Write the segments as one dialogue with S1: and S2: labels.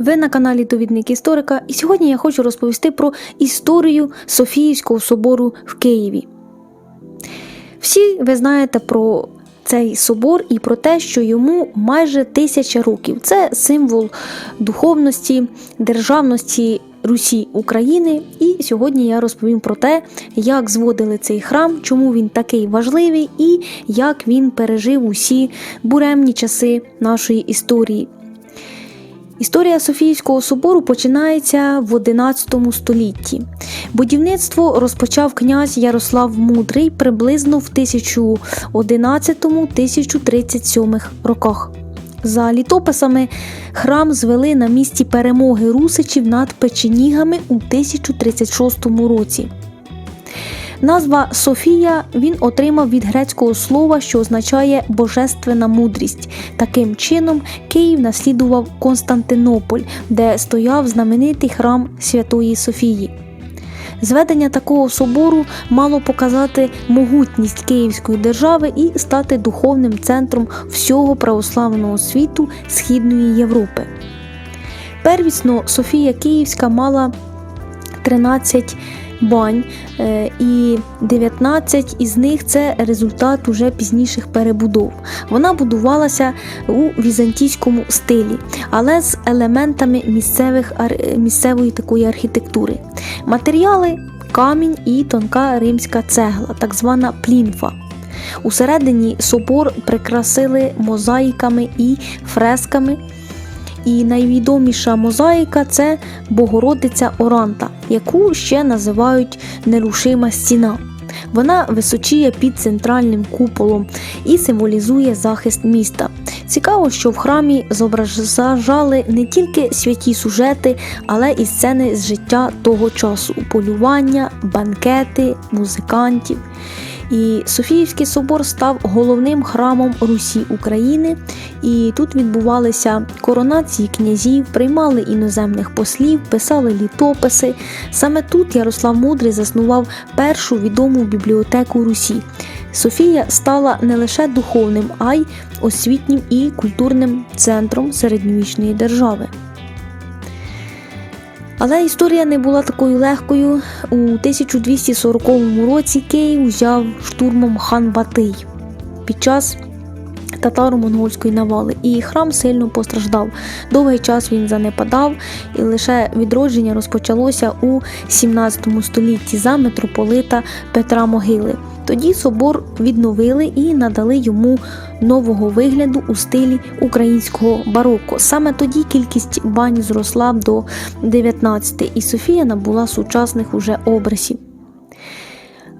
S1: Ви на каналі Довідник Історика, і сьогодні я хочу розповісти про історію Софіївського собору в Києві. Всі ви знаєте про цей собор і про те, що йому майже тисяча років. Це символ духовності, державності Русі України. І сьогодні я розповім про те, як зводили цей храм, чому він такий важливий і як він пережив усі буремні часи нашої історії. Історія Софійського собору починається в XI столітті. Будівництво розпочав князь Ярослав Мудрий приблизно в 1011-1037 роках. За літописами храм звели на місці перемоги русичів над печенігами у 1036 році. Назва Софія він отримав від грецького слова, що означає божественна мудрість. Таким чином, Київ наслідував Константинополь, де стояв знаменитий храм Святої Софії. Зведення такого собору мало показати могутність Київської держави і стати духовним центром всього православного світу Східної Європи. Первісно Софія Київська мала 13 бань, е, і 19 із них це результат уже пізніших перебудов. Вона будувалася у візантійському стилі, але з елементами місцевих, місцевої такої архітектури. Матеріали камінь і тонка римська цегла, так звана плінфа. Усередині собор прикрасили мозаїками і фресками. І найвідоміша мозаїка це Богородиця Оранта, яку ще називають нерушима стіна. Вона височіє під центральним куполом і символізує захист міста. Цікаво, що в храмі зображали не тільки святі сюжети, але і сцени з життя того часу: полювання, банкети, музикантів. І Софіївський собор став головним храмом Русі України, і тут відбувалися коронації князів, приймали іноземних послів, писали літописи. Саме тут Ярослав Мудрий заснував першу відому бібліотеку Русі. Софія стала не лише духовним, а й освітнім і культурним центром середньовічної держави. Але історія не була такою легкою. У 1240 році Київ взяв штурмом хан Батий під час татаро-монгольської навали, і храм сильно постраждав. Довгий час він занепадав, і лише відродження розпочалося у 17 столітті за митрополита Петра Могили. Тоді собор відновили і надали йому нового вигляду у стилі українського бароко. Саме тоді кількість бань зросла до 19, і Софія набула сучасних уже образів.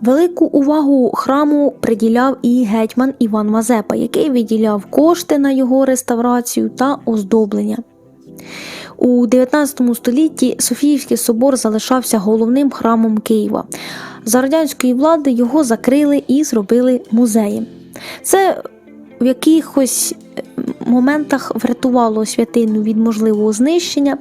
S1: Велику увагу храму приділяв і гетьман Іван Мазепа, який виділяв кошти на його реставрацію та оздоблення. У 19 столітті Софіївський собор залишався головним храмом Києва. За радянської влади його закрили і зробили музеєм. Це в якихось моментах врятувало святину від можливого знищення.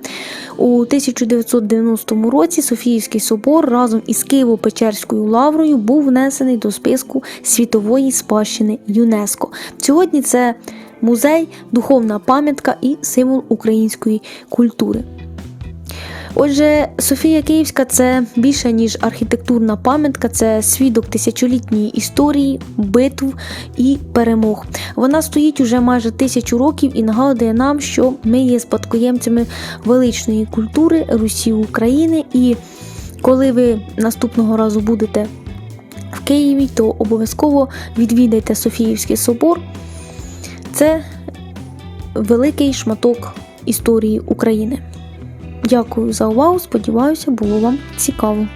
S1: У 1990 році Софіївський собор разом із Києво-Печерською лаврою був внесений до списку світової спадщини ЮНЕСКО. Сьогодні це музей, духовна пам'ятка і символ української культури. Отже, Софія Київська це більше ніж архітектурна пам'ятка, це свідок тисячолітньої історії, битв і перемог. Вона стоїть уже майже тисячу років і нагадує нам, що ми є спадкоємцями величної культури Русі України. І коли ви наступного разу будете в Києві, то обов'язково відвідайте Софіївський собор. Це великий шматок історії України. Дякую за увагу. Сподіваюся, було вам цікаво.